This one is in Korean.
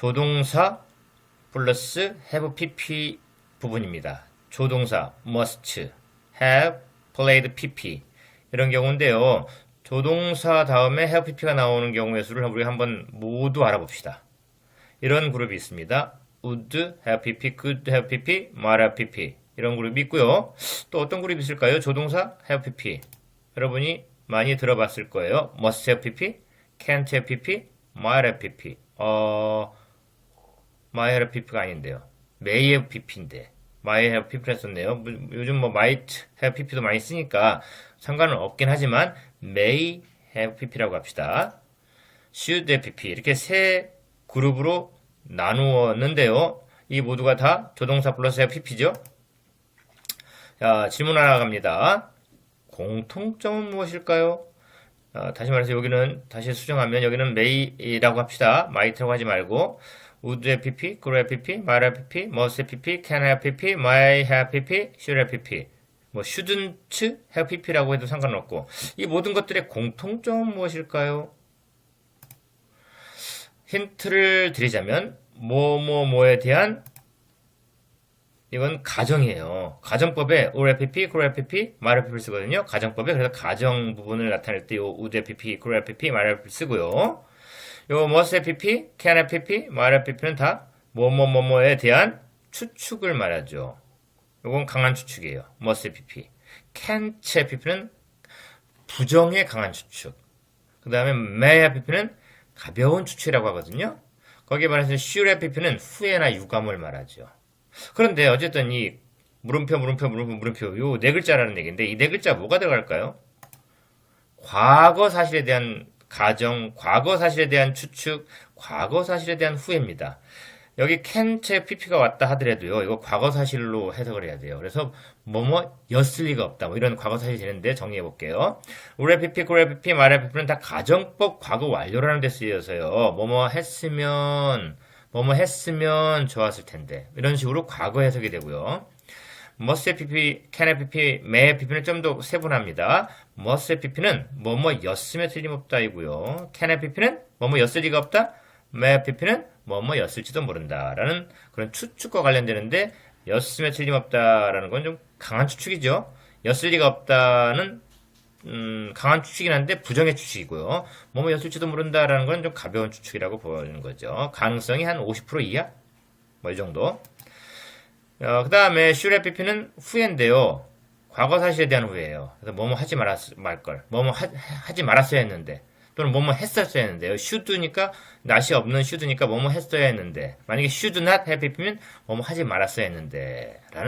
조동사 플러스 have pp 부분입니다. 조동사 must, have, played pp 이런 경우인데요. 조동사 다음에 have pp가 나오는 경우의 수를 우리가 한번 모두 알아봅시다. 이런 그룹이 있습니다. would have pp, could have pp, might have pp 이런 그룹이 있고요. 또 어떤 그룹이 있을까요? 조동사 have pp 여러분이 많이 들어봤을 거예요. must have pp, can't have pp, might have pp 어... might have pp가 아닌데요. may have pp인데 might have pp를 썼네요. 뭐, 요즘 뭐 might have pp도 많이 쓰니까 상관은 없긴 하지만 may have pp라고 합시다. should have pp 이렇게 세 그룹으로 나누었는데요. 이 모두가 다 조동사 플러스 have pp죠. 자, 질문 하나 갑니다. 공통점은 무엇일까요? 어, 다시 말해서 여기는 다시 수정하면 여기는 may라고 합시다. might라고 하지 말고 would have pp, could have pp, might have pp, must have pp, can have pp, might have pp, should have pp. 뭐 shouldn't have pp라고 해도 상관없고 이 모든 것들의 공통점은 무엇일까요? 힌트를 드리자면 뭐뭐뭐에 대한 이건 가정이에요. 가정법에 or FP, could FP, might FP를 쓰거든요. 가정법에 그래서 가정 부분을 나타낼 때요 would FP, could FP, might FP 쓰고요. 요 must FP, can FP, might FP는 다 뭐뭐뭐뭐에 대한 추측을 말하죠. 요건 강한 추측이에요. must FP. can't FP는 부정의 강한 추측. 그 다음에 may FP는 가벼운 추측이라고 하거든요. 거기에 반해서 should FP는 후회나 유감을 말하죠. 그런데 어쨌든 이 물음표 물음표 물음표 물음표 요 네 글자라는 얘기인데 이 네 글자 뭐가 들어갈까요? 과거 사실에 대한 가정, 과거 사실에 대한 추측, 과거 사실에 대한 후회입니다. 여기 캔체 pp가 왔다 하더라도요. 이거 과거 사실로 해석을 해야 돼요. 그래서 뭐뭐 였을 리가 없다. 뭐 이런 과거 사실이 되는데 정리해 볼게요. 우레 pp, 고레 pp, 말레 pp는 다 가정법 과거 완료라는 데 쓰여서요. 뭐뭐 했으면 뭐뭐 했으면 좋았을 텐데 이런 식으로 과거 해석이 되고요. Must pp, can pp, may pp는 좀 더 세분합니다. must pp는 뭐뭐였으면 틀림없다이고요. can pp는 뭐뭐였을 리가 없다. may pp는 뭐뭐였을지도 모른다라는 그런 추측과 관련되는데 였으면 틀림없다라는 건 좀 강한 추측이죠. 였을 리가 없다는 음, 강한 추측이긴 한데 부정의 추측이고요. 뭐뭐였을지도 모른다라는 건 좀 가벼운 추측이라고 보는 거죠. 가능성이 한 50% 이하? 뭐 이 정도. 어, 그 다음에 슈레 PP는 후회인데요. 과거 사실에 대한 후회예요. 그래서 뭐뭐 하지 말았, 말걸. 뭐뭐 하, 하지 말았어야 했는데. 또는 뭐뭐 했었어야 했는데요. should니까, 낫이 없는 should니까 뭐뭐 했어야 했는데. 만약에 not have PP면 뭐뭐 하지 말았어야 했는데. 라는